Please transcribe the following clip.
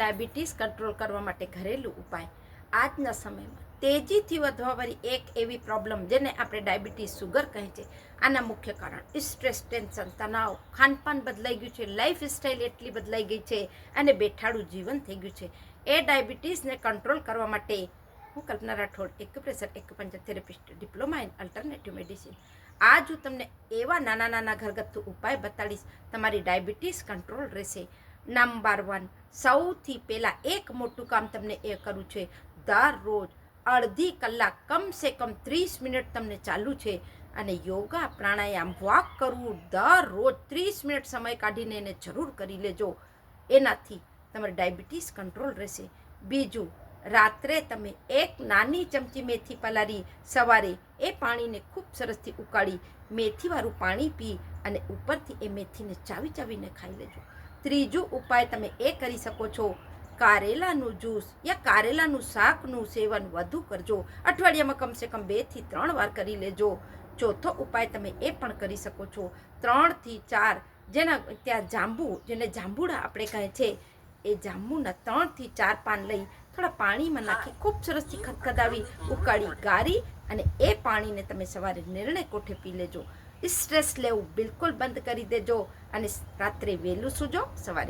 Diabetes control કરવા માટે ઘરેલું ઉપાય. આજના સમયમાં તેજીથી વધવાવાળી એક એવી પ્રોબ્લેમ જેને આપણે ડાયાબિટીસ સુગર કહે છે. આના મુખ્ય કારણ સ્ટ્રેસ, ટેન્શન, તણાવ, ખાનપાન બદલાઈ ગયું છે લાઈફ સ્ટાઇલ એટલી બદલાઈ ગઈ છે અને બેઠાડું જીવન થઈ ગયું છે. એ ડાયાબિટીસને કંટ્રોલ કરવા માટે હું Kalpana Rathod acupressure acupuncture therapist diploma in alternative medicine. આજ હું તમને એવા નાના નાના ઘરગથ્થુ ઉપાય બતાડીશ. તમારી ડાયાબિટીસ કંટ્રોલ રહેશે. નંબર વન સૌથી પહેલાં એક મોટું કામ તમને એ કરવું છે. દરરોજ અડધી કલાક કમસે કમ ત્રીસ મિનિટ તમને ચાલુ છે. અને યોગા પ્રાણાયામ વોક કરવું, દરરોજ ત્રીસ મિનિટ સમય કાઢીને એને જરૂર કરી લેજો. એનાથી તમારે ડાયાબિટીસ કંટ્રોલ રહેશે. બીજું, રાત્રે તમે એક નાની ચમચી મેથી પલાળી, સવારે એ પાણીને ખૂબ સરસથી ઉકાળી, મેથીવાળું પાણી પી અને ઉપરથી એ મેથીને ચાવી ચાવીને ખાઈ લેજો. ત્રીજું ઉપાય તમે એ કરી શકો છો. કારેલાનું જ્યુસ યા કારેલાનું શાકનું સેવન વધુ કરજો. અઠવાડિયામાં કમસે કમ બેથી ત્રણ વાર કરી લેજો. ચોથો ઉપાય તમે એ પણ કરી શકો છો. ત્રણથી ચાર જેના ત્યાં જાંબુ, જેને જાંબુડા આપણે કહે છે, એ જાંબુના ત્રણથી ચાર પાન લઈ થોડા પાણીમાં નાખી ખૂબ સરસથી ખદખદાવી, ઉકાળી ગારી અને એ પાણીને તમે સવારે નિર્ણય કોઠે પી લેજો. સ્ટ્રેસ લેવું બિલકુલ બંધ કરી દેજો અને રાત્રે વહેલું સૂજો સવારે